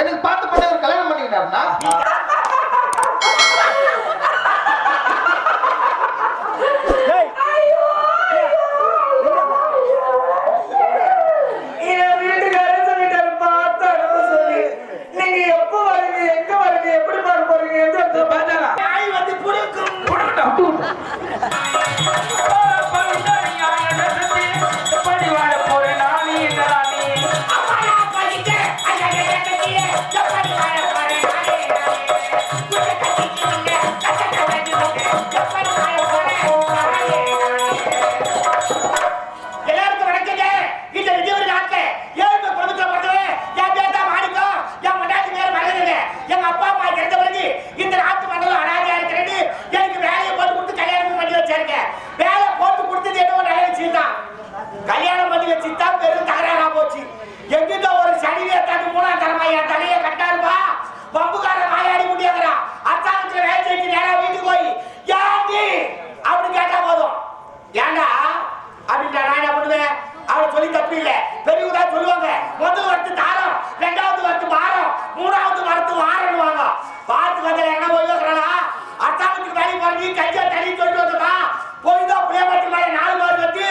எனக்கு பார்த்து பண்ண ஒரு கல்யாணம் பண்ணிக்கிட்டாருன்னா? பார்த்து வந்தல போய் வைக்கிறானா அச்சாமத்துக்கு வேலை பண்ணி கையா தண்ணி சொல்லிட்டு வந்தா போய் தான் புளியமரத்து நாலு வச்சு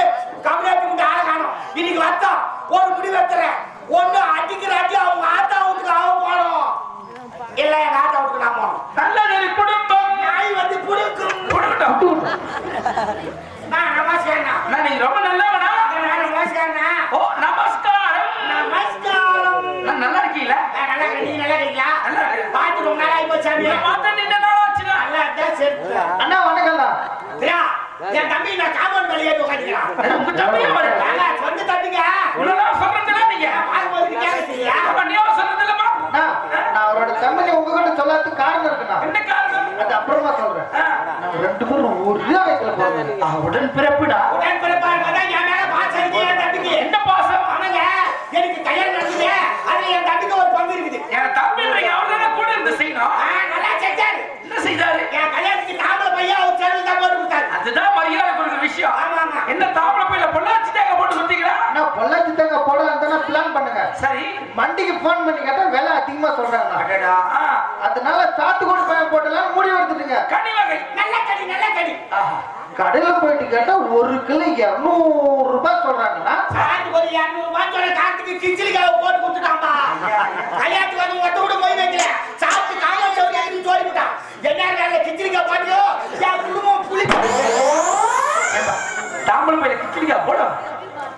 கம்யூனிட்டி காணும். இன்னைக்கு வந்தோம் ஒரு முடி வைக்கிறேன் ஒண்ணு அடிக்கிற அடி அவங்க ஆத்தா வீட்டுக்கு அவன் போகணும் இல்ல எங்க ஆத்தா வீட்டுக்கு நான் போகணும் நல்லதொரு குடும்பம் நாய் வந்து புடுக்கும் கொடுக்கட்டும். நான் நமஸ்காரண்ணா அண்ணா, நீங்க ரொம்ப நல்லவனா? நான் நமஸ்காரண்ணா ஓ, நமஸ்காரம். நமஸ்காரம் நான் நல்லா இருக்கீங்களா? நான் நல்லா இருக்கேன். நீங்க நல்லா இருக்கீங்களா? நல்லா இருக்கேன். பார்த்து ரொம்ப நாள் ஆகி போச்சு சாமி. பார்த்தா நின்ன நாள் ஆச்சுடா. நல்லா இருந்தா சரி. அண்ணா வணக்கம்ண்ணா திரா, என் தம்பி நான் காம்பவுண்ட் மேல ஏறி உட்காந்துக்கிறான். உங்க? ஏங்க, சொந்த தம்பிங்க. இவ்வளவு சொல்றதில்ல நீங்க. பார்க்கும்போது கேட்க? அண்ணா நான் அவரோட கம்பெனி உங்ககிட்ட சொல்லாததுக்கு காரணம் இருக்குண்ணா என்ன காரணம்? அது அப்புறமா சொல்றேன் ரெண்டு பேரும் ஒரே வயசுல போறோம் இருந்தாதான் என் மேல பாசம் இருக்கு என் தம்பிக்கு. என்ன பாசம்? ஆமாங்க, எனக்கு கல்யாணம் நடந்தது. அதுல என் தம்பிக்கு ஒரு பங்கு இருக்குது. என் தம்பின்றீங்க, அவர்தானே இருந்து செய்யணும். ஆ, நல்லா செஞ்சாரு. என்ன செய்தாரு? என் கல்யாணத்துக்கு தாம்பளை பையன் அவர் செலவு தான் போட்டு கொடுத்தாரு. அதுதான் மரியாதை கொடுக்குற விஷயம் ஆமா, ஆமா. என்ன தாமரை பையில பொள்ளாச்சி தேங்க போட்டு சுத்திக்கிறா அண்ணா பொள்ளாச்சி தாங்க போடலாம் பிளான் பண்ணுங்க சரி மண்டிக்கு ஃபோன் பண்ணி கேட்டா விலை அதிகமா சொல்றாங்க அதனால சாத்துக்குடி பையன் போட்டலாம் முடிவு எடுத்துட்டுங்க கனி வகை நல்ல கடி நல்ல ஆஹா. கடையில போயிட்டு கேட்டா ஒரு கிலோ இருநூறு ரூபாய் சொல்றாங்கன்னா ஒரு இரநூறு ரூபாய் சொல்ல காத்துக்கு போட்டு கொடுத்துட்டான்பா கல்யாணத்துக்கு வந்து ஒட்ட கூட போய் வைக்கல. சாப்பிட்டு காலையில சோறு எழுதி சோறு விட்டான் என்ன வேலை கிச்சிலிக்காய் போட்டியோ? என் குடும்பம் புளி ஏம்பா, தாம்பரம் பையில கிச்சிலிக்கா போடும்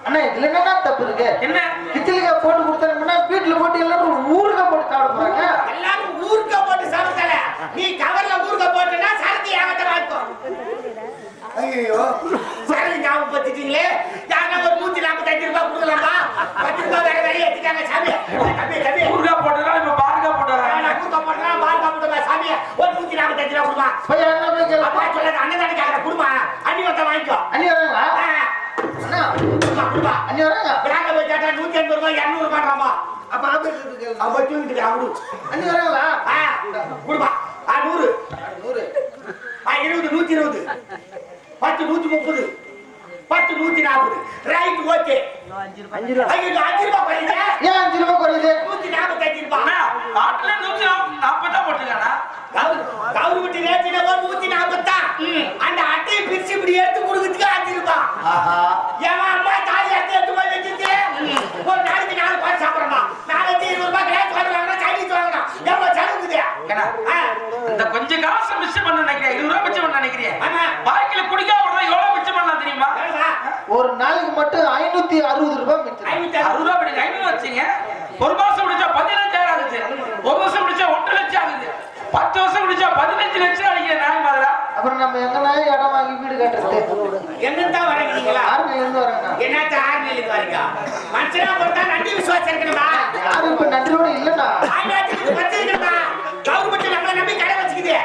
அண்ணா இதுல என்னன்னா தப்பு இருக்கு? என்ன? கிச்சலிக்காய் போட்டு கொடுத்தாங்கன்னா வீட்டுல போட்டு எல்லாரும் ஊறுகாய் போட்டு சாப்பிட போறாங்க. எல்லாரும் ஊருக்க போட்டு சாப்பிட்டல நீ கவர்ல ஊருக்க போட்டுனா சரக்கு ஏகத்த வாய்க்கும் ஐயோ சரக்கு ஞாபகம் பத்திட்டீங்களே யாரா ஒரு நூத்தி நாற்பத்தஞ்சு ரூபாய் கொடுக்கலாமா? பத்து ரூபாய் வேற வெளியே எடுத்துட்டாங்க சாமி. தம்பி தம்பி ஊர்கா போட்டதா இப்ப பாருகா போட்டதா? நான் ஊருக்க போட்டுனா பால் காப்பிட்டு சாமி. ஒரு நூத்தி நாற்பத்தஞ்சு ரூபாய் கொடுமா. என்ன. அப்பா சொல்லாத அண்ணன் தானே கேட்கற குடுமா. அண்ணி வந்தா வாங்கிக்கோ. அண்ணி வராங்களா? அண்ணா. குடுமா அண்ணி வராங்க பிராங்க போய் கேட்டா நூத்தி எண்பது ரூபாய் இருநூறு ரூபாய்றாமா அப்ப. அவன் தூங்கிட்டு அவரு. அண்ணி வராங்களா? ஆ குடுமா. நூறு. நூறு. ஆ, இருபது நூத்தி இருபது. பத்து நூத்தி முப்பது. பத்து நூத்தி நாற்பது. ரைட் ஓகே அஞ்சு ரூபா. ஐயோ அஞ்சு ரூபாய் குறையுது ஏன் அஞ்சு ரூபாய் குறையுது நூத்தி நாற்பத்தஞ்சு ரூபாய். அண்ணா, நாட்டுல நூத்தி நாப்பதா போட்டிருக்கானா? கவர்மெண்ட் ரேட்டினவோ நூத்தி நாற்பத்தான். அந்த அட்டையை பிரிச்சு இப்படி எடுத்து கொடுக்கறதுக்கு அஞ்சு ரூபாய். ஒரு நாளைக்கு மட்டும் ஐநூத்தி அறுபது ரூபாய் ஐநூத்தி அறுபது ரூபாய் படிக்க ஐநூறு வச்சீங்க. ஒரு மாசம் முடிச்சா பதினஞ்சாயிரம் ஆகுது. ஒரு வருஷம் முடிச்சா ஒன்றரை லட்சம் ஆகுது. பத்து வருஷம் முடிச்சா பதினஞ்சு லட்சம் அடிக்கிற நியாயம் மாதிரா அப்புறம் நம்ம எங்கன்னா இடம் வாங்கி வீடு கட்டுறது? எங்கிருந்து தான் வரீங்களா யாருங்க இருந்து வராங்க என்னத்த ஆர்மியிலுக்கு வரீங்க? மனுஷனா பொறுத்தா நன்றி விசுவாசம் இருக்கணுமா யாரும் இப்ப நன்றியோட இல்லண்ணா ஆயிரத்துக்கு பத்து இருக்கணுமா கவர்மெண்ட் நம்மளை நம்பி கடை வச்சுக்குது.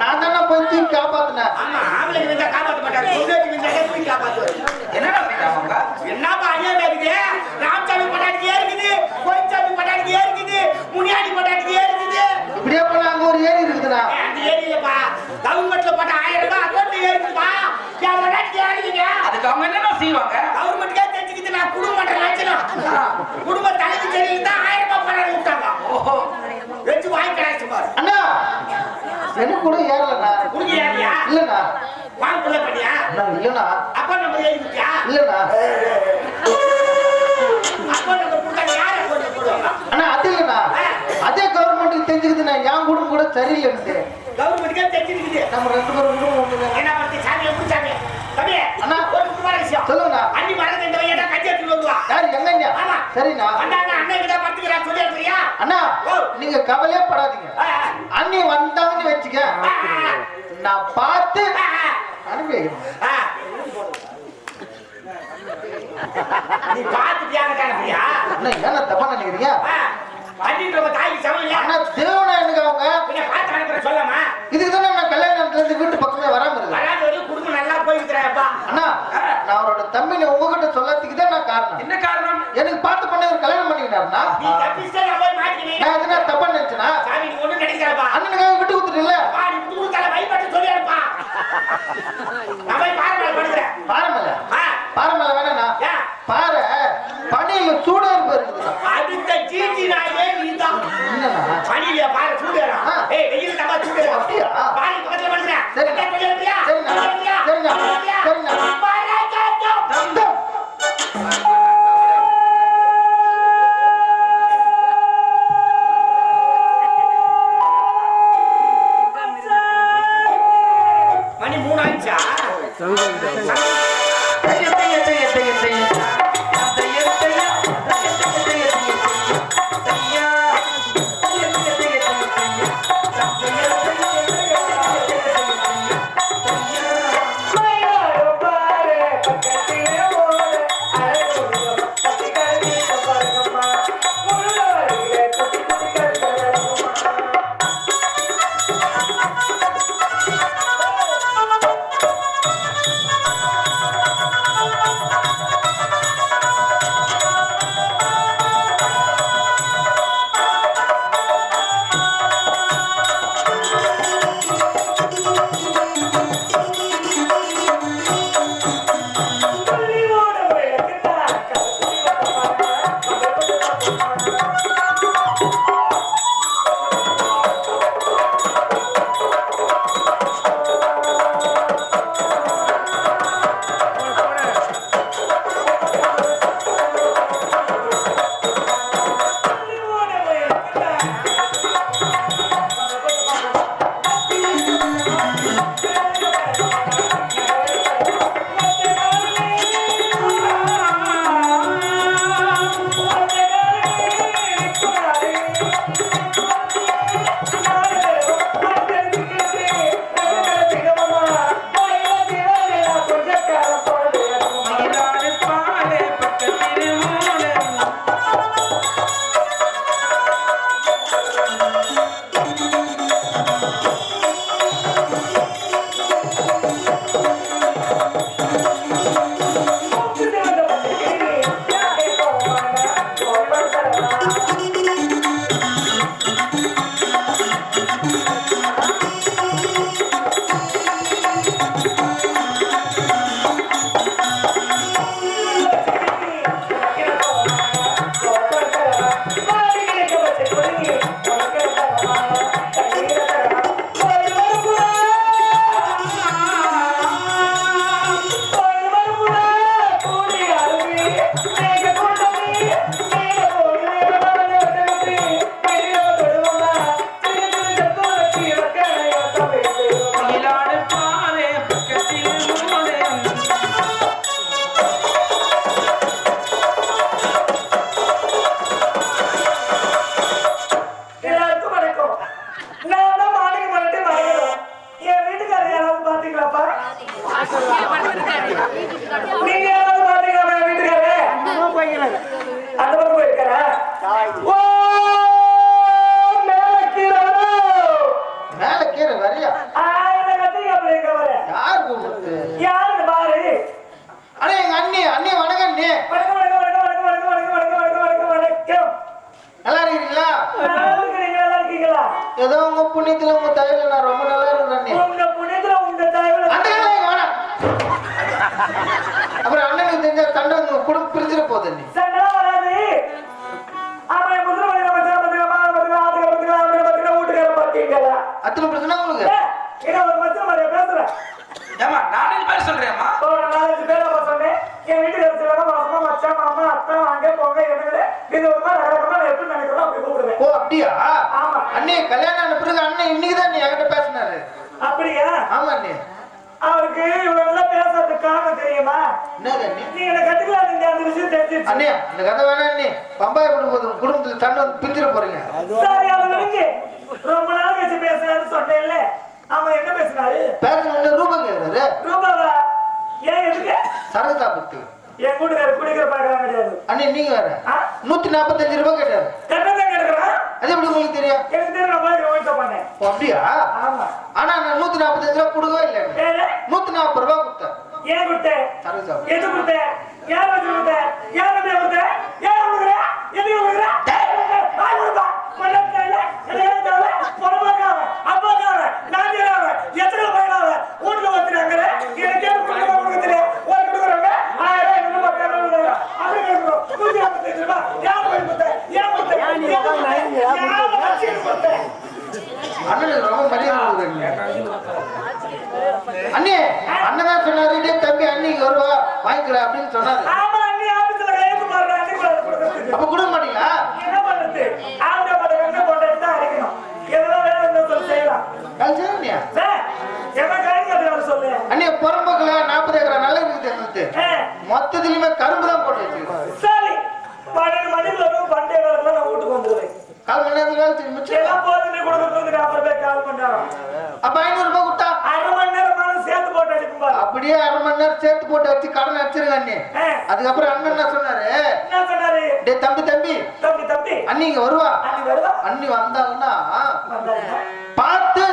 நான் தானே போய் தீ காப்பாத்தினேன் ஆமா ஆம்பளை என்னப்பா அநியாயம் ராமசாமி பட்டாடிக்கு ஏறிக்குது கோயில்சாமி பட்டாடிக்கு ஏறிக்குது முனியாடி பட்டாடிக்கு ஏறிக்குது ஒரு ஏரி இருக்குதுண்ணா. அந்த ஏரியப்பா கவர்மெண்ட்ல போட்ட ஆயிரம் ரூபாய் அக்கௌண்ட்ல ஏறிக்குதுப்பா என் பட்டாடிக்கு ஏறிக்குங்க அதுக்கு அவங்க செய்வாங்க? கவர்மெண்ட்க்கே தெரிஞ்சுக்கிட்டு நான் குடும்பம் லட்சணம் குடும்ப தலைவி தான் எனக்கு கூட ஏறலண்ணா உனக்கு ஏறியா இல்லண்ணா வாங்குல பண்ணியா? இல்லண்ணா அப்பா நம்ம ஏறியா இல்லண்ணா அப்பா நம்ம கொடுத்தா யாரை கொண்டு போடுவாங்க? அண்ணா அது இல்லண்ணா அதே கவர்மெண்ட்டுக்கு தெரிஞ்சுக்குதுண்ணா என் கூட கூட சரியில்லை எனக்கு. கவர்மெண்ட்டுக்கே நம்ம ரெண்டு பேரும் என்ன பத்தி சாமியை பிடிச்சாங்க தம்பி அண்ணா. ஒரு விஷயம். சரிண்ணா. வந்தாங்க அண்ணன் கிட்ட பத்துக்கிறா சொல்லி இருக்கிறியா அண்ணா. நீங்க கவலையே படாதீங்க. அண்ணி வந்தாங்கன்னு வச்சுக்க. நான் பார்த்து அனுப்பி. நீ அண்ணா ஏன்னா தப்பா நினைக்கிறீங்க? அண்ணின்ற உங்க தாய்க்கு அண்ணா தேவனா எனக்கு அவங்க? கொஞ்சம் பார்த்து அனுப்புற சொல்லாமா இதுக்கு தானே நான் கல்யாணத்துல இருந்து வீட்டு பக்கமே வராம குடும்பம் நல்லா அண்ணா நான் அவரோட தம்பினை உங்ககிட்ட சொல்லறதுக்கு தான் நான் காரணம். என்ன காரணம்? எனக்கு பார்த்து பண்ண ஒரு கல்யாணம் பண்ணிக்கிட்டாருன்னா நீ தப்பிச்சே நான் போய் மாட்டிக்கினேன். நான் எதுனா தப்பா நினைச்சனா? சாமி நீ ஒண்ணும் கிடைக்கிறப்பா அண்ணனுக்காக விட்டு கொடுத்துட்டுல பா நீ புது கொடுத்தால வைப்பட்டு சொல்லி அனுப்பா நான் போய் பாருங்க படுக்கிறேன். பாரமல ஆ. பாரமல வேணா ஏன் பாரு பனியில சூடா இருப்பு இருக்குது. அடுத்த ஜிடி நாயே நீதான். என்னண்ணா? பனியில. ஏய் வெயில் நம்ம சூடுறா அப்படியா? ஏதோ உங்க புண்ணியத்துல உங்க தயவுல நான் ரொம்ப நல்லா அத்தனை பிரச்சனை உங்களுக்கு? என்ன ஒரு மச்சம் மாதிரியா பேசுறேன் ஏமா நாலஞ்சு பேர் சொல்றேம்மா. ஒரு நாலஞ்சு பேரை நான் சொன்னேன். என் வீட்டுக்கு சிலவங்க மாசமா மச்சான் மாமா அத்தை வாங்க போங்க என்னது இது ஒரு மாதிரி ரகரகமா நான் எப்படி நினைக்கிறோம் அப்படி கூப்பிடுவேன். ஓ அப்படியா? ஆமா. அண்ணே கல்யாணம் ஆன பிறகு அண்ணன் இன்னைக்கு தான் நீ என்கிட்ட பேசினாரு. அப்படியா? ஆமா அண்ணே. அவருக்கு இவ்வளவு நல்லா பேசுறதுக்கு காரணம் தெரியுமா? நீ என்ன கட்டுக்கலாம் நீங்க அந்த விஷயம் தெரிஞ்சிருச்சு. அண்ணே இந்த கதை வேணாம் அண்ணே. பம்பாய் குடும்பத்துல சண்டை வந்து பிரிச்சிட போறீங்க. சரி விடுங்க. ரொம்ப நாள் கழிச்சு பேசுறாருன்னு சொன்னேன்ல. அவன் என்ன பேசினாரு பேசணும் ரூபம் கேக்குறாரு ரூபாவா? ஏன் எதுக்கு? சரகு சாப்பிட்டு என் கூட்டுக்காரர் குடிக்கிற பாக்கலாம் கிடையாது. அண்ணே நீங்க வேற? நூத்தி நாற்பத்தஞ்சு ரூபாய் கேட்டாரு. கட்டணம் கிடக்குறான் அது எப்படி உங்களுக்கு தெரியும்? எனக்கு தெரியும் நான் போய் ஓய்ட்ட பண்ணேன். அப்படியா? ஆமா. ஆனா நான் நூத்தி நாற்பத்தஞ்சு ரூபாய் கொடுக்கவே இல்லை நூத்தி நாற்பது ரூபாய் கொடுத்தேன். ஏன் கொடுத்தேன்? சரகு சாப்பிட்டு எது கொடுத்தேன்? யார் வச்சு கொடுத்தேன்? யார் கொடுத்தேன்? யார் கொடுக்குற? எது கொடுக்குற? அண்ணே அண்ணன் சொன்னாரு தம்பி அன்னைக்கு வருவா வாங்கிக்கிறேன் அப்படின்னு சொன்னாரு. அப்ப கொடுக்க ஆ, மொத்தத்துலயுமே கரும்பு தான் போட்டு வச்சிருக்கோம் சரி பன்னெண்டு மணிக்கு வரும் பண்டைய காலத்துல நான் வீட்டுக்கு வந்துடுவேன் கால் மணி நேரத்துல வேலை எல்லாம் போது நீ அப்புறம் போய் கால் பண்றாங்க அப்ப ஐநூறு ரூபாய் கொடுத்தா? அரை மணி நேரமாலும் சேர்த்து போட்டு பாரு. அப்படியே அரை மணி நேரம் சேர்த்து போட்டு வச்சு கடன் அடிச்சிருங்க அண்ணே. அதுக்கப்புறம் அண்ணன் என்ன சொன்னாரு? என்ன சொன்னாரு? டேய் தம்பி தம்பி. தம்பி தம்பி. அண்ணி இங்க வருவா? அன்னி வருதா அண்ணி வந்தாங்கன்னா. பார்த்து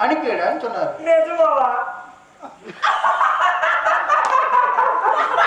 அனுப்பிடுன்னு சொன்னாரு. நிஜமாவா?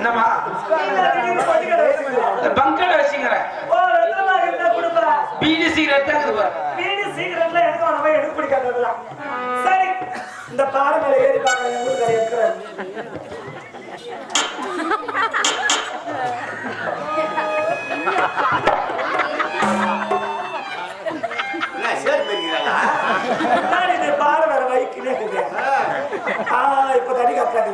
இந்த பங்கட வச்சுக்கிறேன். பீடி சிகரெட் தான். பீடி சிகரெட்ல எனக்கு வேணாமா, எனக்கு பிடிக்காததுதான். சரி இந்த பாறை மேல ஏறி வேற வைக்கினே இருக்கிறேன் ஆ. இப்ப தடி கட்டாது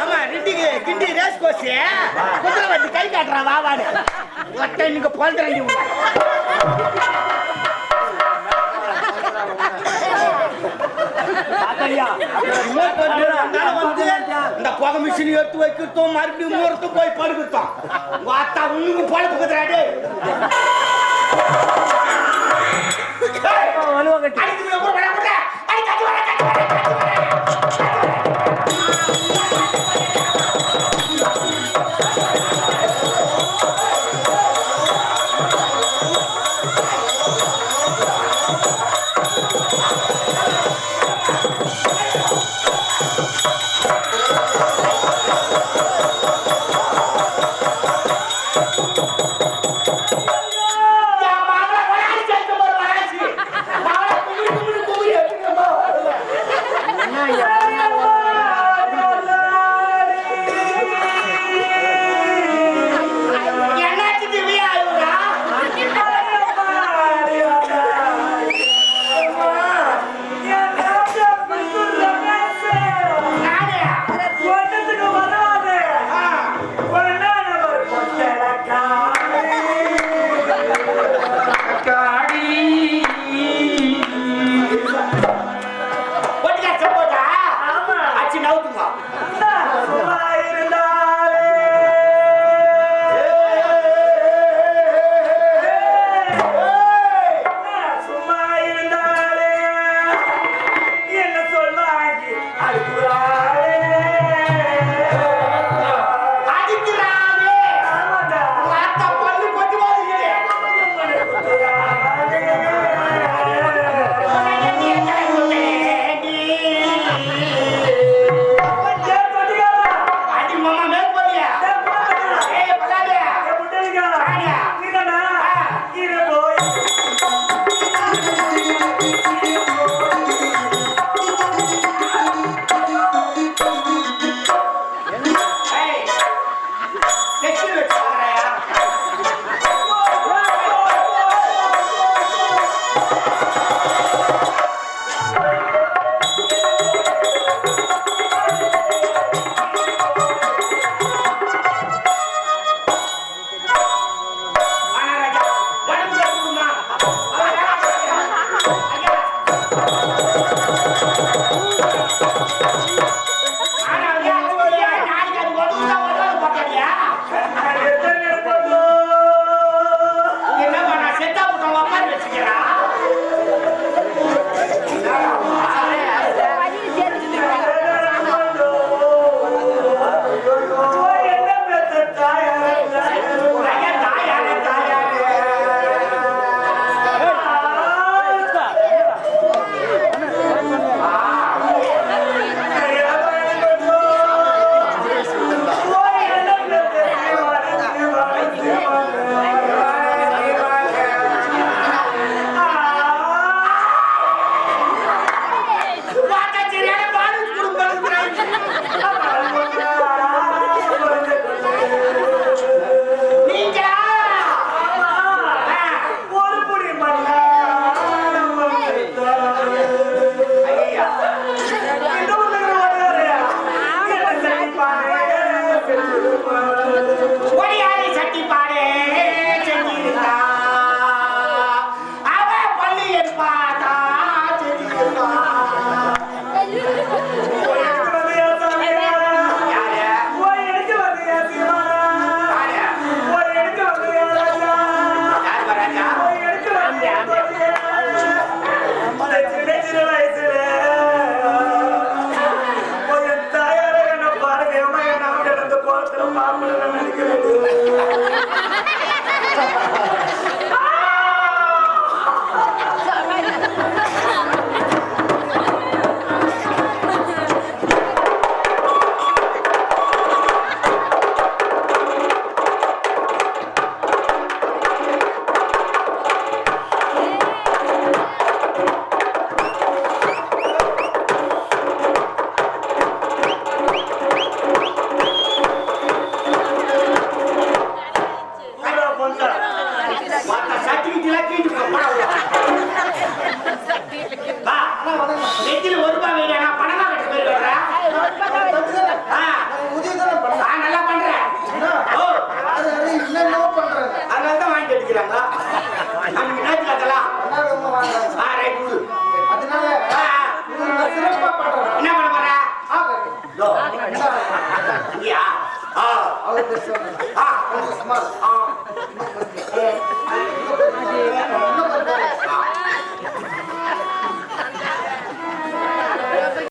ஆமா ரெண்டுக்கு கிண்டி ரேஸ் கோஸ் குதிரை வந்து கை காட்டுறான் வாவாடு ஒத்த இன்னைக்கு போல்றீங்க இந்த புகை மிஷின் எடுத்து வைக்கிறதும் மறுபடியும் மூர்த்து போய் படுக்கிறோம் வாத்தா உன்னுக்கு